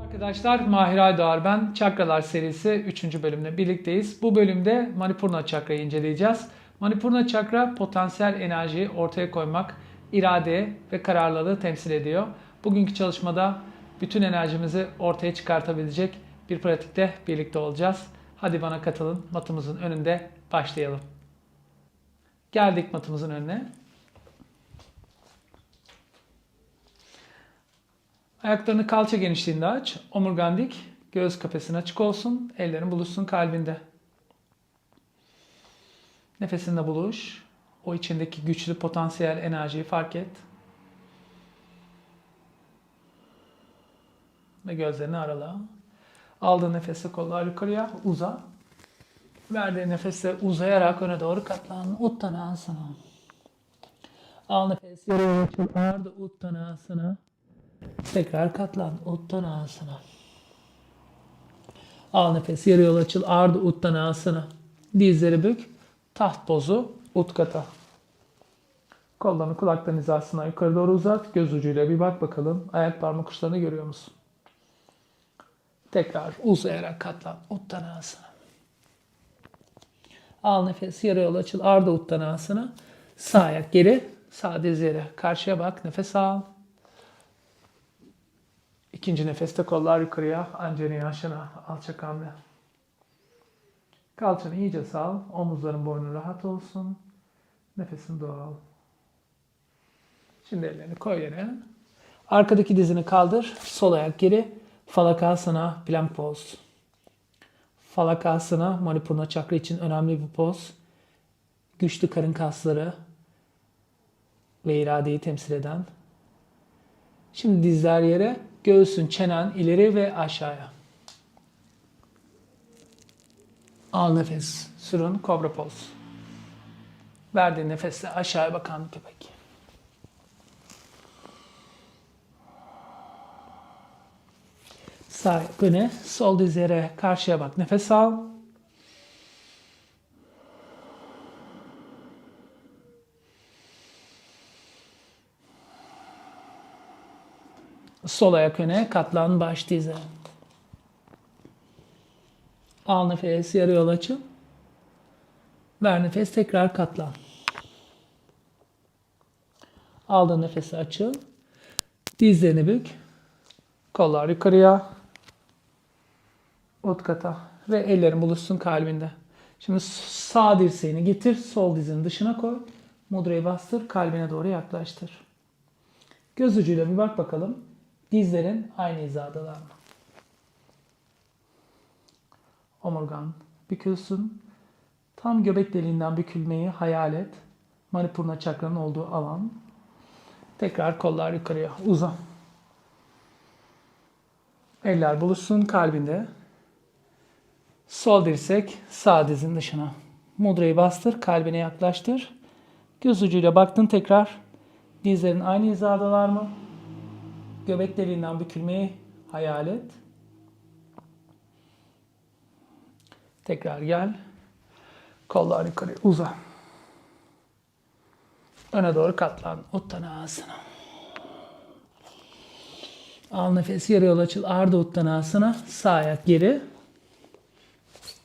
Arkadaşlar Mahir Aydoğar ben. Çakralar serisi 3. bölümle birlikteyiz. Bu bölümde Manipurna Çakra'yı inceleyeceğiz. Manipurna Çakra potansiyel enerjiyi ortaya koymak, irade ve kararlılığı temsil ediyor. Bugünkü çalışmada bütün enerjimizi ortaya çıkartabilecek bir pratikte birlikte olacağız. Hadi bana katılın. Matımızın önünde başlayalım. Geldik matımızın önüne. Ayaklarını kalça genişliğinde aç. Omurgan dik. Göğüs kafesin açık olsun. Ellerin buluşsun kalbinde. Nefesinle buluş. O içindeki güçlü potansiyel enerjiyi fark et. Ve gözlerini arala. Aldığın nefeste kollar yukarıya uza. Verdiğin nefeste uzayarak öne doğru katlan. Uttanasana. Al nefes. Yarı açıl. Ardı Uttanasana. Tekrar katlan. Uttanasana. Al nefes. Yarı yol açıl. Ardı Uttanasana. Dizleri bük. Taht pozu. Utkata. Kollarını kulakların hizasına yukarı doğru uzat. Göz ucuyla bir bak bakalım. Ayak parmak uçlarını görüyor musun? Tekrar uzayarak katlan. Uttanasana. Al nefes. Yarı yol açıl. Arda Uttanasana. Sağ ayak geri. Sağ diz. Karşıya bak. Nefes al. İkinci nefeste kollar yukarıya. Anceni aşına. Alçak hamle. Kalçanı iyice sal. Omuzların boynu rahat olsun. Nefesin doğal. Şimdi ellerini koy yere. Arkadaki dizini kaldır. Sol ayak geri. Falakasana plank poz. Falakasana Manipurna çakra için önemli bir poz. Güçlü karın kasları ve iradeyi temsil eden. Şimdi dizler yere, göğsün, çenen ileri ve aşağıya. Al nefes, sürün, kobra poz. Verdiğin nefesle aşağıya bakan köpek. Sağ öne, sol diz yere, karşıya bak. Nefes al. Sol ayak öne, katlan baş dize. Al nefes, yarı yol açıl. Ver nefes, tekrar katlan. Aldığın nefesi açıl. Dizlerini bük. Kollar yukarıya. Utkata. Ve ellerin buluşsun kalbinde. Şimdi sağ dirseğini getir, sol dizinin dışına koy. Mudrayı bastır, kalbine doğru yaklaştır. Göz ucuyla bir bak bakalım. Dizlerin aynı hizadalar mı? Omurgan bükülsün. Tam göbek deliğinden bükülmeyi hayal et. Manipurna çakranın olduğu alan. Tekrar kollar yukarıya uzan. Eller buluşsun kalbinde. Sol dirsek sağ dizin dışına. Mudrayı bastır, kalbine yaklaştır. Göz ucuyla baktın tekrar. Dizlerin aynı hizadalar mı? Göbek deliğinden bükülmeyi hayal et. Tekrar gel. Kollar yukarı uza. Öne doğru katlan. Uttanasana. Al nefes yarı yol açıl. Arda Uttanasana. Sağ ayak geri.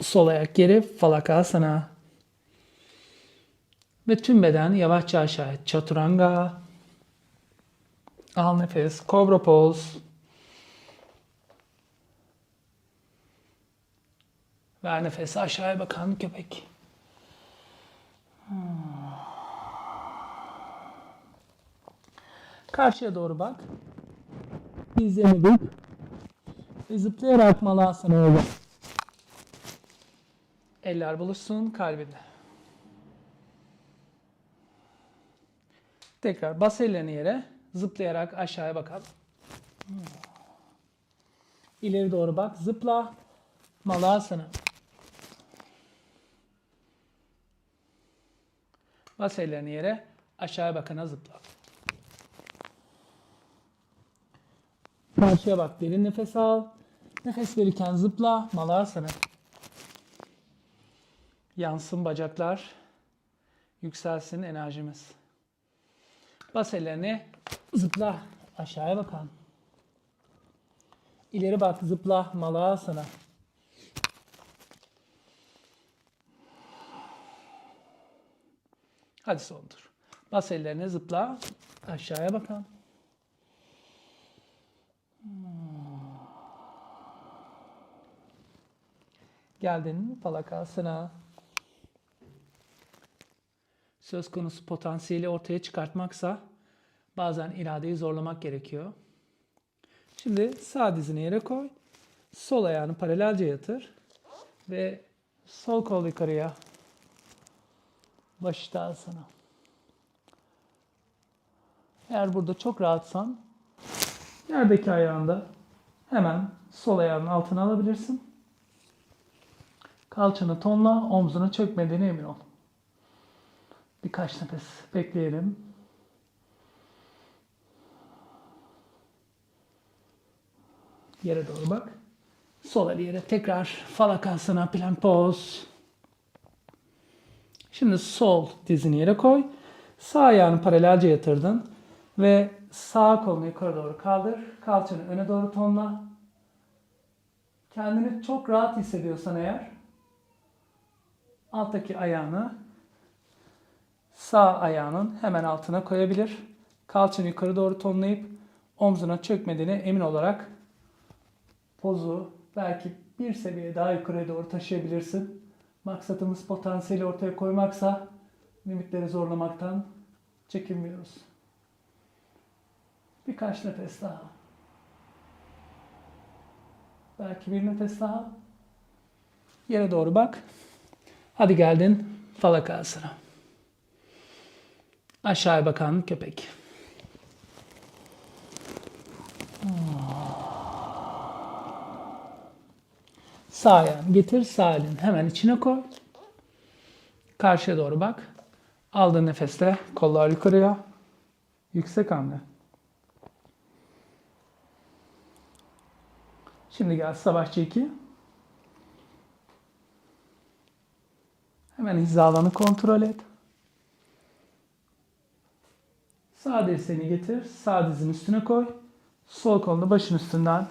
Sol ayak geri. Falakasana. Ve tüm beden yavaşça aşağı. Chaturanga. Al nefes. Kobra poz. Ver nefes. Aşağıya bakan köpek. Karşıya doğru bak. Dizlerini bük. Ve zıplayarak malasana öyle. Eller buluşsun kalbinde. Tekrar bas ellerini yere. Zıplayarak aşağıya bakalım. İleri doğru bak. Zıpla. Malasana. Bas ellerini yere. Aşağıya bakana zıpla. Karşıya bak. Derin nefes al. Nefes verirken zıpla. Malasana. Yansın bacaklar. Yükselsin enerjimiz. Bas ellerini. Zıpla. Aşağıya bakalım. İleri bak zıpla. Malasana. Hadi soldur. Bas ellerini zıpla. Aşağıya bakalım. Geldin falakasına. Söz konusu potansiyeli ortaya çıkartmaksa bazen iradeyi zorlamak gerekiyor. Şimdi sağ dizini yere koy. Sol ayağını paralelce yatır. Ve sol kol yukarıya. Baş sana. Eğer burada çok rahatsan yerdeki ayağında hemen sol ayağının altına alabilirsin. Kalçanı tonla, omzuna çökmediğine emin ol. Birkaç nefes bekleyelim. Yere doğru bak. Sol el yere tekrar falakasına plank poz. Şimdi sol dizini yere koy. Sağ ayağını paralelce yatırdın. Ve sağ kolunu yukarı doğru kaldır. Kalçanı öne doğru tonla. Kendini çok rahat hissediyorsan eğer alttaki ayağını sağ ayağının hemen altına koyabilir. Kalçanı yukarı doğru tonlayıp omzuna çökmediğine emin olarak pozu belki bir seviye daha yukarıya doğru taşıyabilirsin. Maksatımız potansiyeli ortaya koymaksa limitleri zorlamaktan çekinmiyoruz. Birkaç nefes daha. Belki bir nefes daha. Yere doğru bak. Hadi geldin falakasına. Aşağıya bakan köpek. Sağ ayağını getir, sağ elini hemen içine koy. Karşıya doğru bak. Aldığın nefeste kollar yukarıya. Yüksek hamle. Şimdi gel savaşçı 2. Hemen hizalanı kontrol et. Sağ dirseğini getir. Sağ dizin üstüne koy. Sol kolunu başın üstünden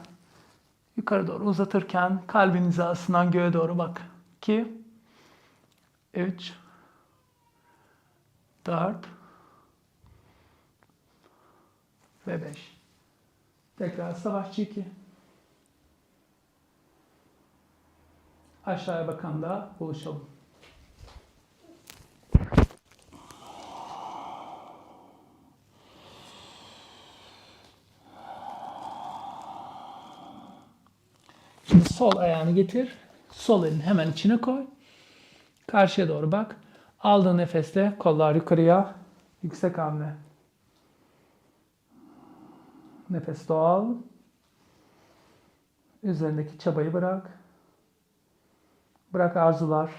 yukarı doğru uzatırken kalbin hizasından göğe doğru bak. 2 3 4 ve 5. Tekrar savaşçı 2. Aşağıya bakan da buluşalım. Şimdi sol ayağını getir. Sol elini hemen içine koy. Karşıya doğru bak. Aldığın nefeste kollar yukarıya. Yüksek hamle. Nefes doğal. Üzerindeki çabayı bırak. Bırak arzular.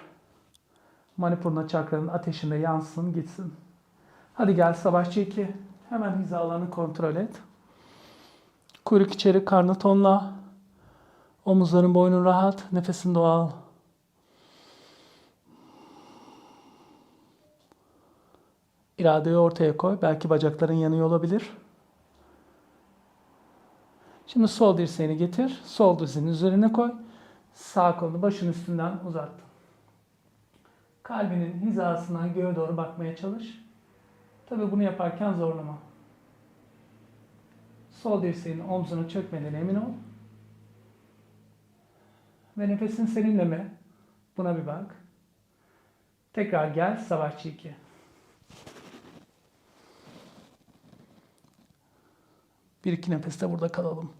Manipurna çakranın ateşinde yansın gitsin. Hadi gel savaşçı 2. Hemen hizalarını kontrol et. Kuyruk içeri karnı tonla. Omuzların boynun rahat. Nefesin doğal. İradeyi ortaya koy. Belki bacakların yanıyor olabilir. Şimdi sol dirseğini getir. Sol dizinin üzerine koy. Sağ kolunu başın üstünden uzat. Kalbinin hizasından göğe doğru bakmaya çalış. Tabi bunu yaparken zorlama. Sol dirseğin omzuna çökmeden emin ol. Ve nefesin seninle mi? Buna bir bak. Tekrar gel savaşçı 2. Bir iki nefeste burada kalalım.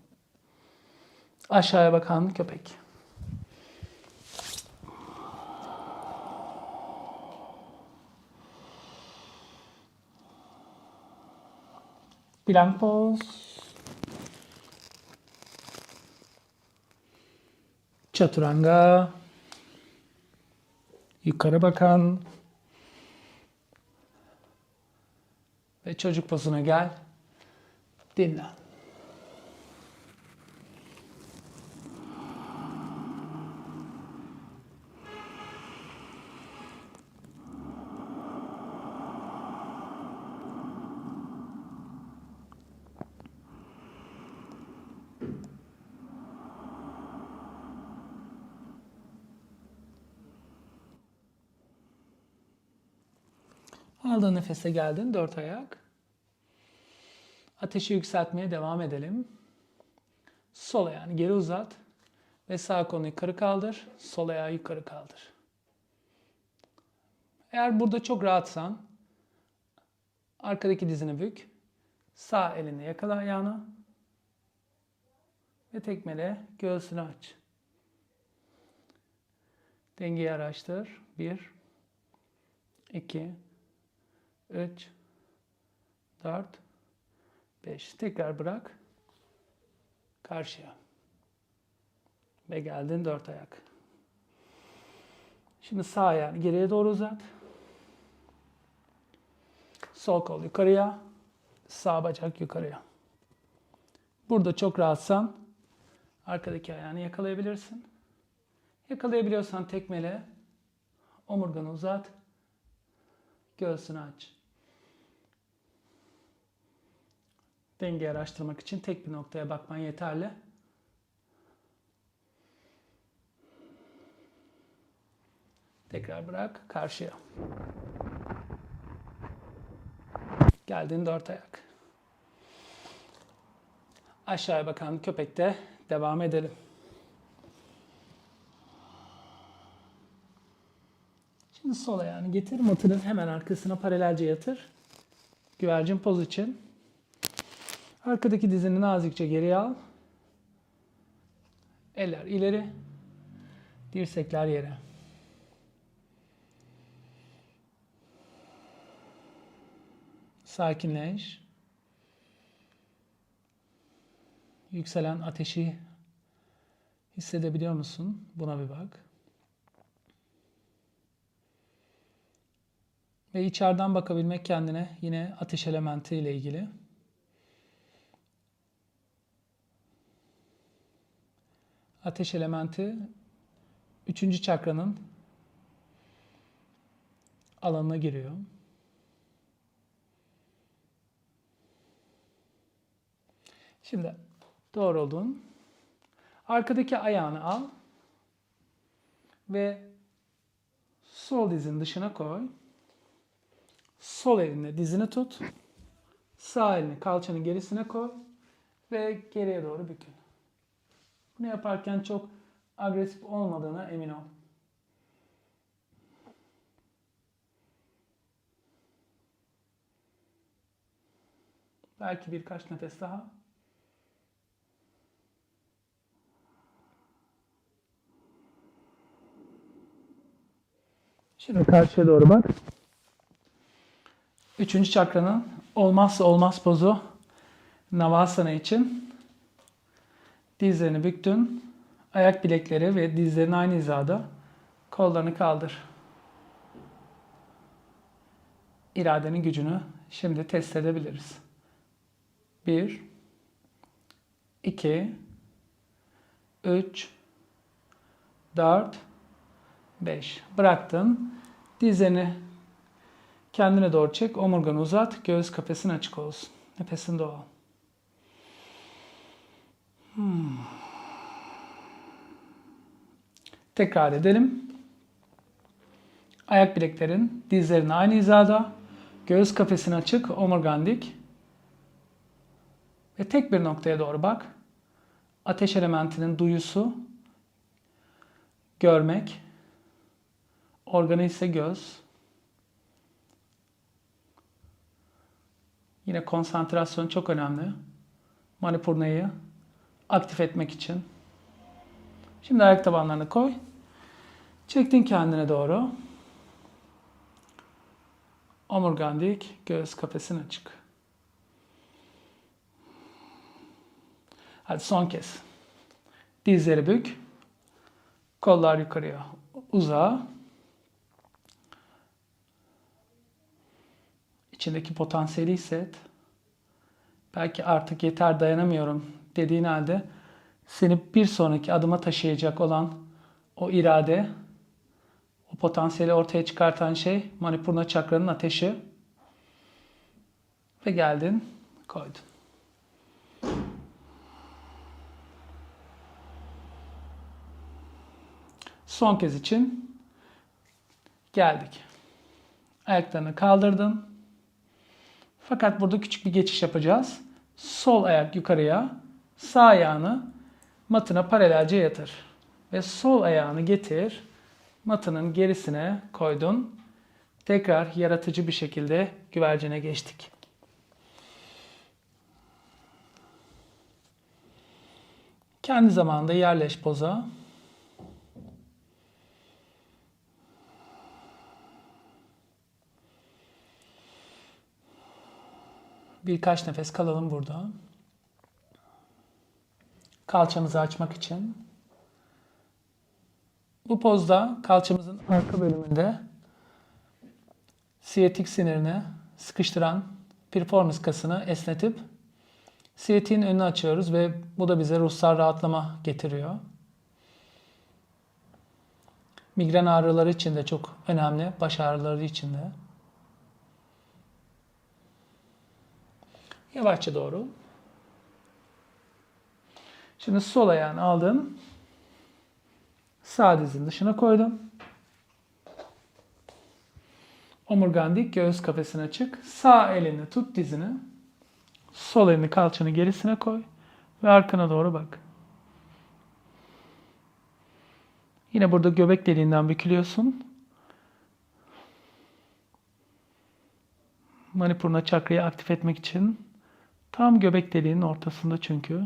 Aşağıya bakan köpek. Plank pose. Chaturanga. Yukarı bakan. Ve çocuk pozuna gel. Dinlen. Aldığın nefese geldin. Dört ayak. Ateşi yükseltmeye devam edelim. Sol ayağını geri uzat. Ve sağ kolunu yukarı kaldır. Sol ayağı yukarı kaldır. Eğer burada çok rahatsan arkadaki dizini bük. Sağ elini yakala ayağına. Ve tekmele göğsünü aç. Dengeyi araştır. 1 2 3 4 5 Tekrar bırak. Karşıya. Ve geldin dört ayak. Şimdi sağ ayağını geriye doğru uzat. Sol kol yukarıya. Sağ bacak yukarıya. Burada çok rahatsan arkadaki ayağını yakalayabilirsin. Yakalayabiliyorsan tekmele omurganı uzat. Göğsünü aç. Dengeyi araştırmak için tek bir noktaya bakman yeterli. Tekrar bırak karşıya. Geldin dört ayak. Aşağıya bakan köpekte devam edelim. Şimdi sol ayağını getir. Matının hemen arkasına paralelce yatır. Güvercin poz için. Arkadaki dizini nazikçe geriye al. Eller ileri. Dirsekler yere. Sakinleş. Yükselen ateşi hissedebiliyor musun? Buna bir bak. Ve içeriden bakabilmek kendine yine ateş elementi ile ilgili. Ateş elementi üçüncü çakranın alanına giriyor. Şimdi doğruldun. Arkadaki ayağını al ve sol dizin dışına koy. Sol elinle dizini tut. Sağ elini kalçanın gerisine koy ve geriye doğru bükün. Bunu yaparken çok agresif olmadığına emin ol. Belki birkaç nefes daha. Şimdi karşıya doğru bak. Üçüncü çakranın olmazsa olmaz pozu Navasana için. Dizlerini büktün. Ayak bilekleri ve dizlerin aynı hizada. Kollarını kaldır. İradenin gücünü şimdi test edebiliriz. 1 2 3 4 5 Bıraktın. Dizlerini kendine doğru çek. Omurganı uzat. Göğüs kafesin açık olsun. Nefesin doğal. Hmm. Tekrar edelim. Ayak bileklerin, dizlerin aynı hizada. Göğüs kafesin açık, omurgan dik. Ve tek bir noktaya doğru bak. Ateş elementinin duyusu, görmek, organı ise göz. Yine konsantrasyon çok önemli. Manipurna'yı aktif etmek için. Şimdi ayak tabanlarını koy. Çektin kendine doğru. Omurgan dik, göğüs kafesin açık. Hadi son kez. Dizleri bük. Kollar yukarıya uzağa. İçindeki potansiyeli hisset. Belki artık yeter dayanamıyorum dediğin halde seni bir sonraki adıma taşıyacak olan o irade, o potansiyeli ortaya çıkartan şey Manipurna çakranın ateşi. Ve geldin, koydun. Son kez için geldik. Ayaklarını kaldırdın. Fakat burada küçük bir geçiş yapacağız. Sol ayak yukarıya, sağ ayağını matına paralelce yatır. Ve sol ayağını getir, matının gerisine koydun. Tekrar yaratıcı bir şekilde güvercine geçtik. Kendi zamanında yerleş poza. Birkaç nefes kalalım burada. Kalçamızı açmak için. Bu pozda kalçamızın arka bölümünde siyatik sinirini sıkıştıran piriformis kasını esnetip siyatiğin önünü açıyoruz ve bu da bize ruhsal rahatlama getiriyor. Migren ağrıları için de çok önemli, baş ağrıları için de. Yavaşça doğru. Şimdi sol ayağını aldın. Sağ dizin dışına koydum. Omurgan dik, göğüs kafesine çık. Sağ elini tut dizini. Sol elini kalçanın gerisine koy. Ve arkana doğru bak. Yine burada göbek deliğinden bükülüyorsun. Manipurna çakrayı aktif etmek için tam göbek deliğinin ortasında çünkü.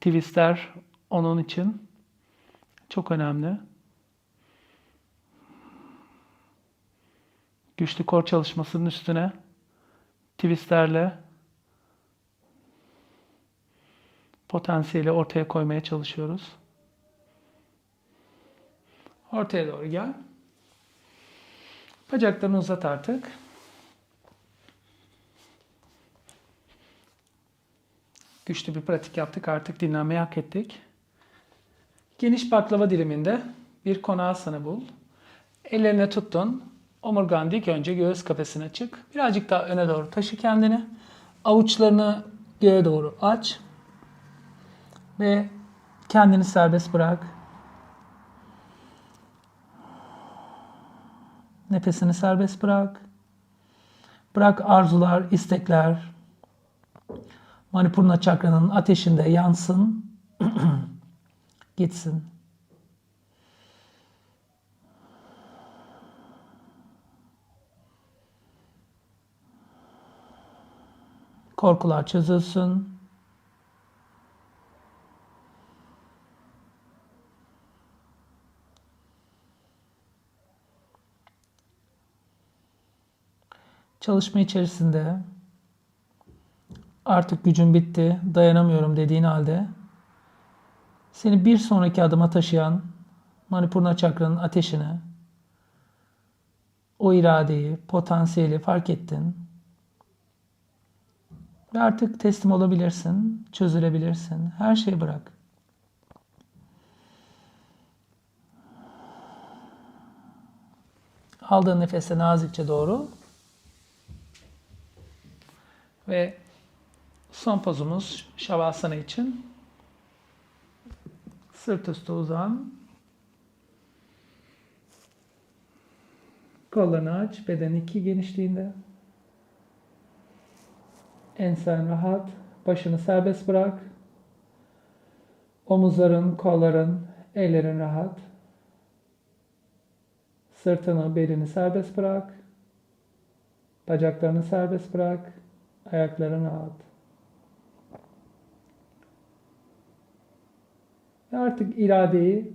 Twistler onun için çok önemli. Güçlü kor çalışmasının üstüne twistlerle potansiyeli ortaya koymaya çalışıyoruz. Ortaya doğru gel. Bacaklarını uzat artık. Güçlü bir pratik yaptık. Artık dinlenmeyi hak ettik. Geniş baklava diliminde bir konasana bul. Ellerine tuttun. Omurgan dik önce göğüs kafesine çık. Birazcık daha öne doğru taşı kendini. Avuçlarını göğe doğru aç. Ve kendini serbest bırak. Nefesini serbest bırak. Bırak arzular, istekler Manipurna çakranın ateşinde yansın. Gitsin. Korkular çözülsün. Çalışma içerisinde artık gücüm bitti, dayanamıyorum dediğin halde seni bir sonraki adıma taşıyan Manipurna çakranın ateşine, o iradeyi, potansiyeli fark ettin. Ve artık teslim olabilirsin, çözülebilirsin. Her şeyi bırak. Aldığın nefese nazikçe doğru. Ve son pozumuz Shavasana için. Sırt üstü uzan. Kollarını aç. Beden iki genişliğinde. Ensen rahat. Başını serbest bırak. Omuzların, kolların, ellerin rahat. Sırtını, belini serbest bırak. Bacaklarını serbest bırak. Ayakların rahat. Ve artık iradeyi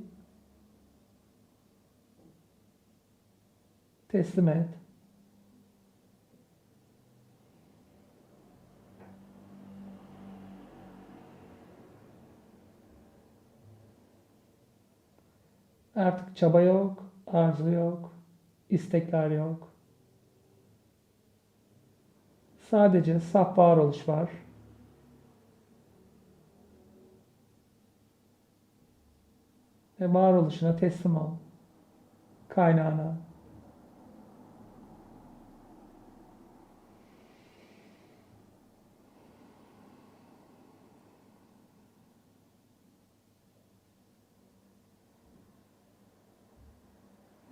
teslim et. Artık çaba yok, arzu yok, istekler yok. Sadece saf varoluş var. ve varoluşuna teslim ol. Kaynağına.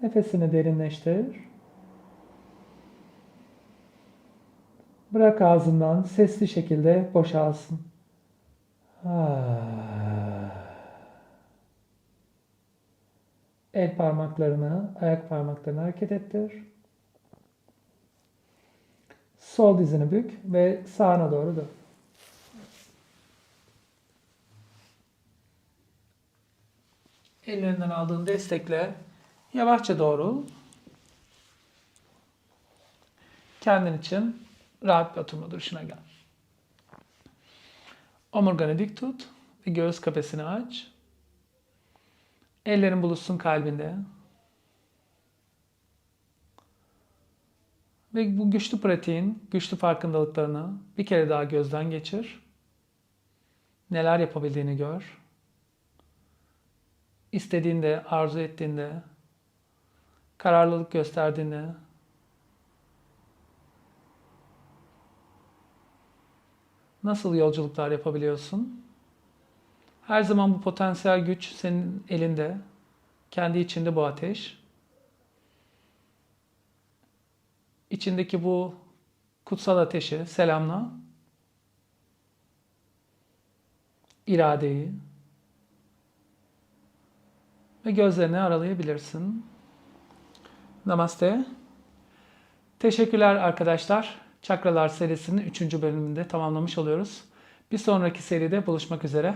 Nefesini derinleştir. Bırak ağzından sesli şekilde boşalsın. Ah. El parmaklarını, ayak parmaklarını hareket ettir. Sol dizini bük ve sağına doğru dön. Ellerinden aldığın destekle yavaşça doğru kendin için rahat bir oturma duruşuna gel. Omurganı dik tut ve göğüs kafesini aç. Ellerin buluşsun kalbinde. Ve bu güçlü pratiğin, güçlü farkındalıklarını bir kere daha gözden geçir. Neler yapabildiğini gör. İstediğinde, arzu ettiğinde, kararlılık gösterdiğinde nasıl yolculuklar yapabiliyorsun? Her zaman bu potansiyel güç senin elinde. Kendi içinde bu ateş. İçindeki bu kutsal ateşi selamla. iradeyi ve gözlerini aralayabilirsin. Namaste. Teşekkürler arkadaşlar. Çakralar serisinin 3. bölümünde tamamlamış oluyoruz. Bir sonraki seride buluşmak üzere.